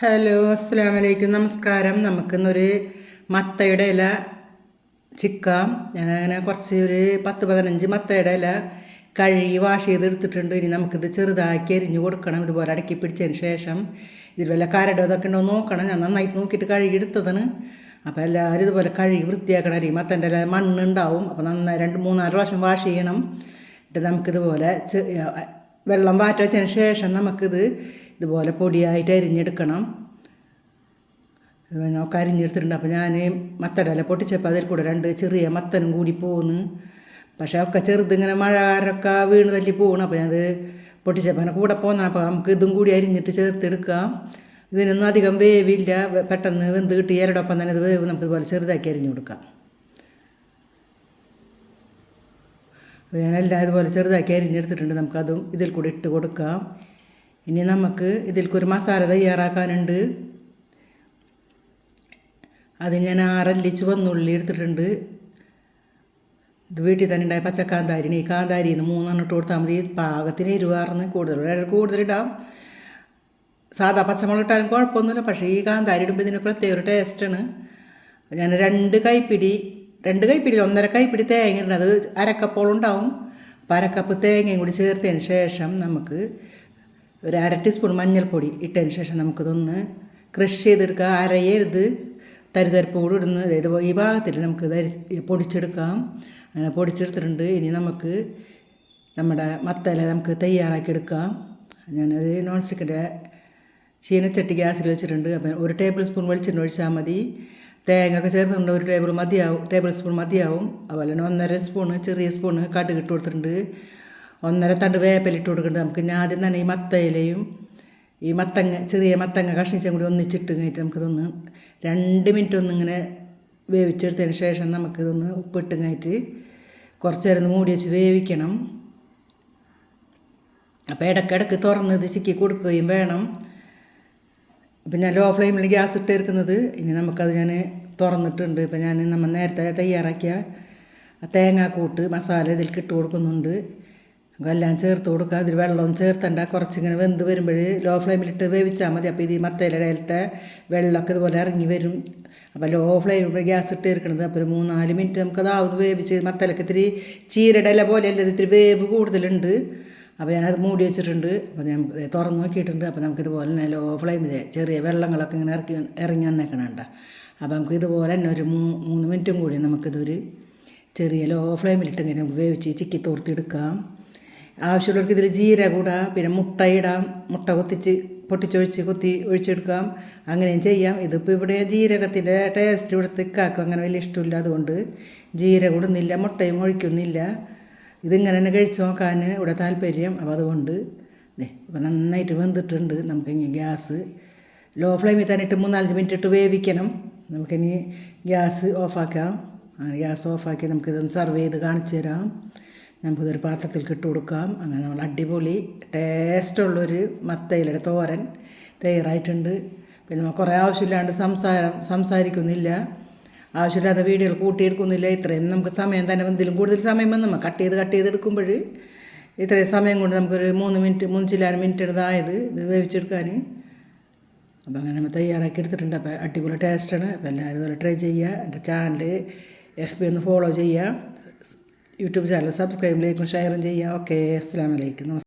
Hello അസ്സാം വലൈക്കും നമസ്കാരം. നമുക്കിന്നൊരു മത്തയുടെ ഇല ചിക്കാം. ഞാനങ്ങനെ കുറച്ച് ഒരു പത്ത് പതിനഞ്ച് മത്തയുടെ ഇല കഴുകി വാഷ് ചെയ്തെടുത്തിട്ടുണ്ട്. ഇനി നമുക്കിത് ചെറുതാക്കി അരിഞ്ഞ് കൊടുക്കണം. ഇതുപോലെ അടക്കി പിടിച്ചതിന് ശേഷം ഇതിൽ വല്ല കരടോ ഇതൊക്കെ ഉണ്ടോ നോക്കണം. ഞാൻ നന്നായിട്ട് നോക്കിയിട്ട് കഴുകി എടുത്തതാണ് അപ്പോൾ എല്ലാവരും ഇതുപോലെ കഴുകി വൃത്തിയാക്കണം. അരി മത്തന്റെ ഇല മണ്ണുണ്ടാവും അപ്പോൾ നന്നായി രണ്ട് മൂന്നാൽ പ്രാവശ്യം വാഷ് ചെയ്യണം. എന്നിട്ട് നമുക്കിതുപോലെ വെള്ളം വാറ്റ വെച്ചതിന് ശേഷം നമുക്കിത് ഇതുപോലെ പൊടിയായിട്ട് അരിഞ്ഞെടുക്കണം. നമുക്ക് അരിഞ്ഞെടുത്തിട്ടുണ്ട് അപ്പോൾ ഞാൻ മത്തടല പൊട്ടിച്ചപ്പോൾ അതിൽ കൂടെ രണ്ട് ചെറിയ മത്തനും കൂടി പോകുന്നു പക്ഷേ ഒക്കെ ചെറുതിങ്ങനെ മഴക്കാരൊക്കെ വീണ് തല്ലി പോകണം അപ്പോൾ ഞാനത് പൊട്ടിച്ചപ്പോൾ കൂടെ പോകുന്ന അപ്പോൾ നമുക്ക് ഇതും കൂടി അരിഞ്ഞിട്ട് ചേർത്തെടുക്കാം. ഇതിനൊന്നും അധികം വേവില്ല. പെട്ടെന്ന് വെന്ത് കിട്ടി ഇരടൊപ്പം തന്നെ ഇത് വേവ്. നമുക്ക് ഇതുപോലെ ചെറുതാക്കി അരിഞ്ഞു കൊടുക്കാം. ഞാനെല്ലാം ഇതുപോലെ ചെറുതാക്കി അരിഞ്ഞെടുത്തിട്ടുണ്ട്. നമുക്കതും ഇതിൽ കൂടി ഇട്ട് കൊടുക്കാം. ഇനി നമുക്ക് ഇതിൽക്കൊരു മസാല തയ്യാറാക്കാനുണ്ട്. അത് ഞാൻ ആറല്ലിച്ച് വന്നുള്ളി എടുത്തിട്ടുണ്ട്. ഇത് വീട്ടിൽ തന്നെ ഉണ്ടായ പച്ചക്കാന്താരിന് ഈ കാന്താരിന്ന് മൂന്നെണ്ണം ഇട്ട് കൊടുത്താൽ മതി. പാകത്തിന് എരിവാർന്ന് കൂടുതൽ. കൂടുതലിടാം സാധാ പച്ചമുളക് ഇട്ടാലും കുഴപ്പമൊന്നുമില്ല. പക്ഷേ ഈ കാന്താരി ഇടുമ്പോൾ ഇതിന് പ്രത്യേക ഒരു ടേസ്റ്റാണ് ഞാൻ രണ്ട് കൈപ്പിടി രണ്ട് കൈപ്പിടി ഒന്നര കൈപ്പിടി തേങ്ങ ഇടുന്നത് അരക്കപ്പോളുണ്ടാവും അപ്പം അരക്കപ്പ് തേങ്ങയും കൂടി ചേർത്തതിന് ശേഷം നമുക്ക് ഒരു അര ടീസ്പൂൺ മഞ്ഞൾപ്പൊടി ഇട്ടതിന് ശേഷം നമുക്കിതൊന്ന് ക്രഷ് ചെയ്തെടുക്കുക. അരയരുത് തരിതരിപ്പ് കൂടി ഇടുന്ന ഇത് ഈ ഭാഗത്തിൽ നമുക്ക് തരി പൊടിച്ചെടുക്കാം. അങ്ങനെ പൊടിച്ചെടുത്തിട്ടുണ്ട്. ഇനി നമുക്ക് നമ്മുടെ മത്തല നമുക്ക് തയ്യാറാക്കി എടുക്കാം ഞാനൊരു നോൺ സ്റ്റിക്കിന്റെ ചീനച്ചട്ടി ഗ്യാസിൽ വെച്ചിട്ടുണ്ട്. അപ്പം ഒരു ടേബിൾ സ്പൂൺ വെളിച്ചെണ്ണ ഒഴിച്ചാൽ മതി. തേങ്ങ ഒക്കെ ചേർത്തുകൊണ്ട് ഒരു ടേബിൾ മതിയാവും ടേബിൾ സ്പൂൺ മതിയാവും. അതുപോലെ തന്നെ ഒന്നര സ്പൂണ് ചെറിയ സ്പൂണ് കടുക് ഇട്ട് കൊടുത്തിട്ടുണ്ട്. ഒന്നര തണ്ട് വേപ്പലിട്ട് കൊടുക്കേണ്ടത് നമുക്ക് ഇനി ആദ്യം തന്നെ ഈ മത്തയിലയും ഈ മത്തങ്ങ ചെറിയ മത്തങ്ങ കഷ്ണിച്ചും കൂടി ഒന്നിച്ചിട്ട് കഴിഞ്ഞിട്ട് നമുക്കിതൊന്ന് രണ്ട് മിനിറ്റ് ഒന്നിങ്ങനെ വേവിച്ചെടുത്തതിന് ശേഷം നമുക്കിതൊന്ന് ഉപ്പിട്ട് കഴിഞ്ഞിട്ട് കുറച്ച് നേരം മൂടി വെച്ച് വേവിക്കണം. അപ്പോൾ ഇടയ്ക്കിടയ്ക്ക് തുറന്ന് ഇത് ചിക്കി കൊടുക്കുകയും വേണം. ഇപ്പം ഞാൻ ലോ ഫ്ലെയിമിൽ ഗ്യാസ് ഇട്ട് എടുക്കുന്നത് ഇനി നമുക്കത് ഞാൻ തുറന്നിട്ടുണ്ട്. ഇപ്പം ഞാൻ നമ്മൾ നേരത്തെ തയ്യാറാക്കിയ തേങ്ങാക്കൂട്ട് മസാല ഇതിൽ ഇട്ട് കൊടുക്കുന്നുണ്ട്. എല്ലാം ചേർത്ത് കൊടുക്കുക. അതിൽ വെള്ളവും ചേർത്തണ്ട. കുറച്ചിങ്ങനെ വെന്ത് വരുമ്പോൾ ലോ ഫ്ലെയിമിലിട്ട് വേവിച്ചാൽ മതി. അപ്പോൾ ഇത് ഈ ഇലത്തെ വെള്ളമൊക്കെ ഇതുപോലെ ഇറങ്ങി വരും. അപ്പോൾ ലോ ഫ്ലെയിമിൽ ഗ്യാസ് ഇട്ട് ഇരിക്കണത് അപ്പോൾ ഒരു മൂന്നാൽ മിനിറ്റ് നമുക്കത് അതാവത് വേവിച്ച് മത്തലൊക്കെ ഇത്തിരി ചീരയുടെ ഇല പോലെയല്ല ഇത് ഇത്തിരി വേവ് കൂടുതലുണ്ട്. അപ്പോൾ ഞാനത് മൂടി വെച്ചിട്ടുണ്ട്. അപ്പോൾ ഞാൻ തുറന്ന് നോക്കിയിട്ടുണ്ട്. അപ്പോൾ നമുക്കിതുപോലെ തന്നെ ലോ ഫ്ലെയിമിൽ ചെറിയ വെള്ളങ്ങളൊക്കെ ഇങ്ങനെ ഇറക്കി ഇറങ്ങി വന്നേക്കണണ്ട. അപ്പോൾ നമുക്ക് ഇതുപോലെ തന്നെ ഒരു മൂ- മൂന്ന് മിനിറ്റും കൂടി നമുക്കിതൊരു ചെറിയ ലോ ഫ്ലെയിമിലിട്ട് ഇങ്ങനെ വേവിച്ച് ചിക്കി തോർത്തിയെടുക്കാം. ആവശ്യമുള്ളവർക്ക് ഇതിൽ ജീരകം ഇടാം പിന്നെ മുട്ട ഇടാം മുട്ട കൊത്തിച്ച് പൊട്ടിച്ചൊഴിച്ച് കൊത്തി ഒഴിച്ചെടുക്കാം. അങ്ങനെയും ചെയ്യാം. ഇതിപ്പോൾ ഇവിടെ ജീരകത്തിന്റെ ടേസ്റ്റ് ഇവിടെ തിക്കാക്കും അങ്ങനെ വലിയ ഇഷ്ടമില്ല. അതുകൊണ്ട് ജീരകം ഇടുന്നില്ല മുട്ടയും ഒഴിക്കുന്നില്ല. ഇതിങ്ങനെ തന്നെ കഴിച്ചു നോക്കാൻ ഇവിടെ താല്പര്യം. അപ്പോൾ അതുകൊണ്ട് ദേ ഇപ്പോൾ നന്നായിട്ട് വെന്തിട്ടുണ്ട്. നമുക്കിനി ഗ്യാസ് ലോ ഫ്ലെയിമിൽ തന്നെ ഇട്ട് മൂന്നാലഞ്ച് മിനിറ്റ് ഇട്ട് വേവിക്കണം. നമുക്കിനി ഗ്യാസ് ഓഫാക്കാം. ഗ്യാസ് ഓഫാക്കി നമുക്കിതൊന്ന് സെർവ് ചെയ്ത് കാണിച്ചു തരാം. നമുക്കിതൊരു പാത്രത്തിൽ ഇട്ട് കൊടുക്കാം. അങ്ങനെ നമ്മൾ അടിപൊളി ടേസ്റ്റുള്ളൊരു മത്തയിലയുടെ തോരൻ തയ്യാറായിട്ടുണ്ട്. പിന്നെ നമുക്ക് കുറേ ആവശ്യമില്ലാണ്ട് സംസാരം സംസാരിക്കുന്നില്ല. ആവശ്യമില്ലാത്ത വീഡിയോകൾ കൂട്ടിയെടുക്കുന്നില്ല. ഇത്രയും നമുക്ക് സമയം തന്നെ എന്തെങ്കിലും കൂടുതൽ സമയം വന്ന് നമ്മൾ കട്ട് ചെയ്ത് കട്ട് ചെയ്തെടുക്കുമ്പോൾ ഇത്രയും സമയം കൊണ്ട് നമുക്കൊരു മൂന്ന് മിനിറ്റ് മൂന്ന് ചില്ലാനും മിനിറ്റ് എടുത്തായത് ഇത് വേവിച്ചെടുക്കാൻ അപ്പോൾ അങ്ങനെ നമ്മൾ തയ്യാറാക്കി എടുത്തിട്ടുണ്ട്. അപ്പോൾ അടിപൊളി ടേസ്റ്റാണ്. അപ്പോൾ എല്ലാവരും ഇതുപോലെ ട്രൈ ചെയ്യുക. എന്റെ ചാനൽ എഫ് ബി ഒന്ന് ഫോളോ ചെയ്യുക. യൂട്യൂബ് ചാനൽ സബ്സ്ക്രൈബ് ലൈക്കും ഷെയറും ചെയ്യുക ഓക്കെ അസ്സാം വലൈക്കും